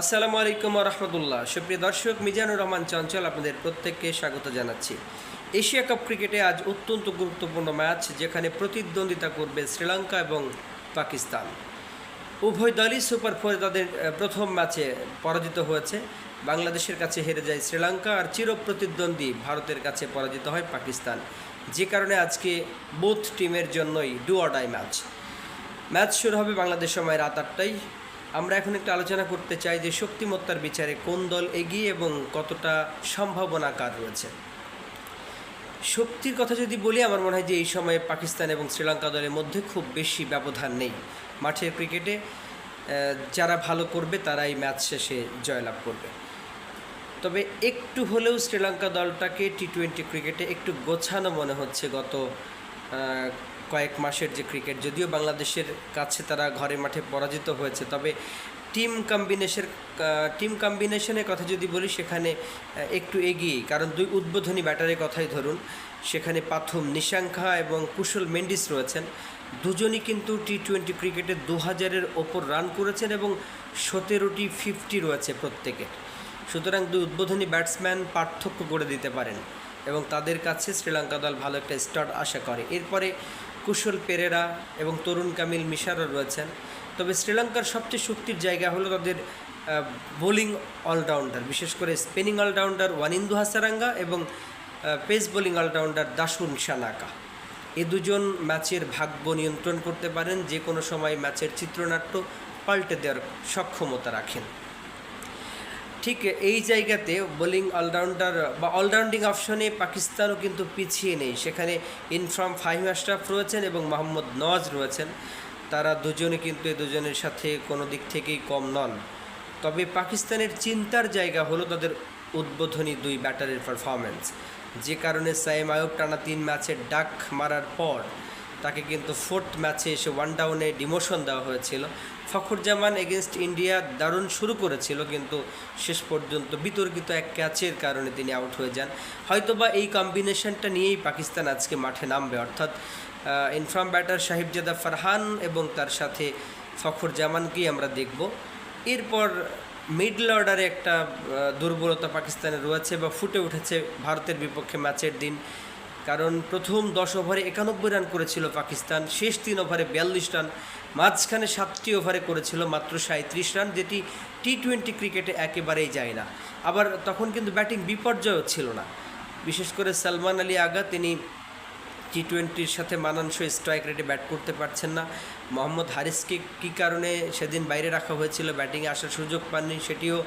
আসসালামু আলাইকুম রহমতুল্লাহ সুপ্রিয় দর্শক, মিজানুর রহমান চঞ্চল আপনাদের প্রত্যেককে স্বাগত জানাচ্ছি। এশিয়া কাপ ক্রিকেটে আজ অত্যন্ত গুরুত্বপূর্ণ ম্যাচ, যেখানে প্রতিদ্বন্দ্বিতা করবে শ্রীলঙ্কা এবং পাকিস্তান। উভয় দলই সুপার ফোরে তাদের প্রথম ম্যাচে পরাজিত হয়েছে। বাংলাদেশের কাছে হেরে যায় শ্রীলঙ্কা আর চির প্রতিদ্বন্দ্বী ভারতের কাছে পরাজিত হয় পাকিস্তান। যে কারণে আজকে বোথ টিমের জন্যই ডু অডাই ম্যাচ। ম্যাচ শুরু হবে বাংলাদেশ সময় রাত আটটায়। আমরা এখন একটু আলোচনা করতে চাই যে শক্তিমত্তার বিচারে কোন দল এগিয়ে এবং কতটা সম্ভাবনা কার রয়েছে শক্তির কথা যদি বলি, আমার মনে হয় যে এই সময়ে পাকিস্তান এবং শ্রীলঙ্কা দলের মধ্যে খুব বেশি ব্যবধান নেই। মাঠের ক্রিকেটে যারা ভালো করবে তারাই ম্যাচ শেষে জয়লাভ করবে। তবে একটু হলেও শ্রীলঙ্কা দলটাকে টি টোয়েন্টি ক্রিকেটে একটু গোছানো মনে হচ্ছে গত কয়েক মাসের যে ক্রিকেট, যদিও বাংলাদেশের কাছে তারা ঘরে মাঠে পরাজিত হয়েছে, তবে টিম কম্বিনেশন টিম কম্বিনেশনের কথা যদি বলি, সেখানে একটু এগিয়ে কারণ দুই উদ্বোধনী ব্যাটারের কথাই ধরুন, সেখানে পাথুম নিশাঙ্খা এবং কুশল মেন্ডিস রয়েছেন। দুজনই কিন্তু টি টোয়েন্টি ক্রিকেটে দু হাজারের ওপর রান করেছেন এবং সতেরোটি ফিফটি রয়েছে প্রত্যেকের। সুতরাং দুই উদ্বোধনী ব্যাটসম্যান পার্থক্য করে দিতে পারেন এবং তাদের কাছে শ্রীলঙ্কা দল ভালো একটা স্টার্ট আশা করে। এরপরে কুশল পেরেরা এবং তরুণ কামিল মিশারও রয়েছেন। তবে শ্রীলঙ্কার সবচেয়ে শক্তির জায়গা হলো তাদের বোলিং অলরাউন্ডার, বিশেষ করে স্পিনিং অলরাউন্ডার ওয়ানিন্দু হাসারাঙ্গা এবং pace bowling allrounder Dasun Shanaka এ দুজন ম্যাচের ভাগ্য নিয়ন্ত্রণ করতে পারেন যে কোনো সময় ম্যাচের চিত্রনাট্য পাল্টে দেওয়ার সক্ষমতা রাখেন। ঠিক এই জায়গাতে বোলিং অলরাউন্ডার বা অলরাউন্ডিং অপশনে পাকিস্তানও কিন্তু পিছিয়ে নেই। সেখানে ইনফ্রম ফাহিম আশরাফ রয়েছেন এবং মোহাম্মদ নওয়াজ রয়েছেন। তারা দুজনে কিন্তু এই দুজনের সাথে কোনো দিক থেকেই কম নন। তবে পাকিস্তানের চিন্তার জায়গা হলো তাদের উদ্বোধনী দুই ব্যাটারের পারফরমেন্স যে কারণে সাইম আয়ুব টানা তিন ম্যাচের ডাক মারার পর তাকে কিন্তু ফোর্থ ম্যাচে এসে ওয়ান ডাউনে ডিমোশন দেওয়া হয়েছিল। ফখরুজ্জামান এগেনস্ট ইন্ডিয়া দারুণ শুরু করেছিল, কিন্তু শেষ পর্যন্ত বিতর্কিত এক ক্যাচের কারণে তিনি আউট হয়ে যান। হয়তোবা এই কম্বিনেশনটা নিয়েই পাকিস্তান আজকে মাঠে নামবে। অর্থাৎ ইনফ্রাম ব্যাটার সাহিবজাদা ফারহান এবং তার সাথে ফখরুজ্জামানকেই আমরা দেখব। এরপর মিডল অর্ডারে একটা দুর্বলতা পাকিস্তানের রয়েছে বা ফুটে উঠেছে ভারতের বিপক্ষে ম্যাচের দিন। কারণ প্রথম দশ ওভারে একানব্বই রান করেছিল পাকিস্তান, শেষ তিন ওভারে বিয়াল্লিশ রান। মাঝখানে সাতটি ওভারে করেছিল মাত্র সাঁত্রিশ রান, যেটি টি টোয়েন্টি ক্রিকেটে একেবারেই যায় না। আবার তখন কিন্তু ব্যাটিং বিপর্যয়ও ছিল না। বিশেষ করে সালমান আলী আগা, তিনি টি টোয়েন্টির সাথে মানানসই স্ট্রাইক রেটে ব্যাট করতে পারছেন না। মোহাম্মদ হারিসকে কী কারণে সেদিন বাইরে রাখা হয়েছিল? ব্যাটিংয়ে আসার সুযোগ পাননি, সেটিও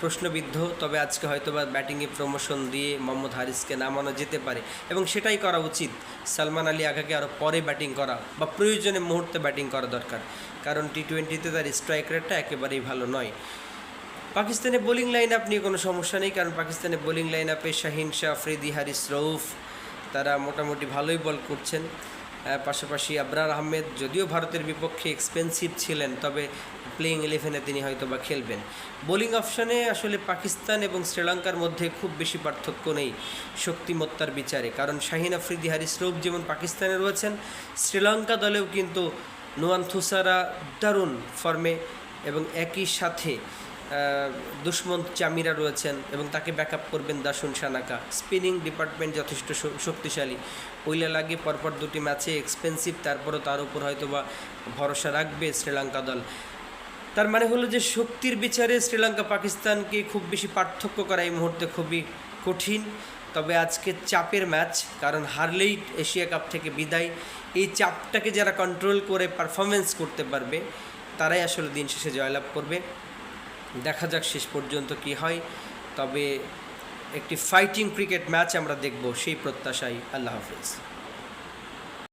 প্রশ্নবিদ্ধ, তবে আজকে হয়তো বা ব্যাটিংয়ে প্রমোশন দিয়ে মোহাম্মদ হারিসকে নামানো যেতে পারে। এবং সেটাই করা উচিত। সালমান আলী আগাকে আরও পরে ব্যাটিং করা বা প্রয়োজনে মুহূর্তে ব্যাটিং করা দরকার। কারণ টি টোয়েন্টিতে তার স্ট্রাইক রেটটা একেবারেই ভালো নয়। পাকিস্তানের বোলিং লাইন আপ নিয়ে কোনো সমস্যা নেই, কারণ পাকিস্তানের বোলিং লাইন আপে শাহিন, শাহ আফ্রিদি হারিস রৌফ তারা মোটামুটি ভালোই বল করছেন। পাশাপাশি আবরার আহমেদ যদিও ভারতের বিপক্ষে এক্সপেন্সিভ ছিলেন, তবে প্লেইং ইলেভেনে তিনি হয়তো বা খেলবেন বোলিং অপশানে আসলে পাকিস্তান এবং শ্রীলঙ্কার মধ্যে খুব বেশি পার্থক্য নেই শক্তিমত্তার বিচারে। কারণ শাহিন আফ্রিদি হারিস রৌফ যেমন পাকিস্তানে রয়েছেন, শ্রীলঙ্কা দলেও কিন্তু নোয়ান থুসারা দারুণ ফর্মে এবং একই সাথে আহ, দুষ্মন্ত চামিরা রয়েছেন এবং তাকে ব্যাকআপ করবেন দাসুন সানাকা। স্পিনিং ডিপার্টমেন্ট যথেষ্ট শক্তিশালী। ওইলা লাগে পরপর দুটি ম্যাচে এক্সপেন্সিভ তারপরও তার উপর হয়তো বা ভরসা রাখবে শ্রীলঙ্কা দল। তার মানে হলো যে শক্তির বিচারে শ্রীলঙ্কা পাকিস্তানকে খুব বেশি পার্থক্য করা এই মুহূর্তে খুবই কঠিন। তবে আজকে চাপের ম্যাচ কারণ হারলেই এশিয়া কাপ থেকে বিদায়। এই চাপটাকে যারা কন্ট্রোল করে পারফরমেন্স করতে পারবে তারাই আসলে দিন শেষে জয়লাভ করবে। দেখা যাক শেষ পর্যন্ত কি হয়। তবে একটি ফাইটিং ক্রিকেট ম্যাচ আমরা দেখব, সেই প্রত্যাশাই আল্লাহ হাফিজ।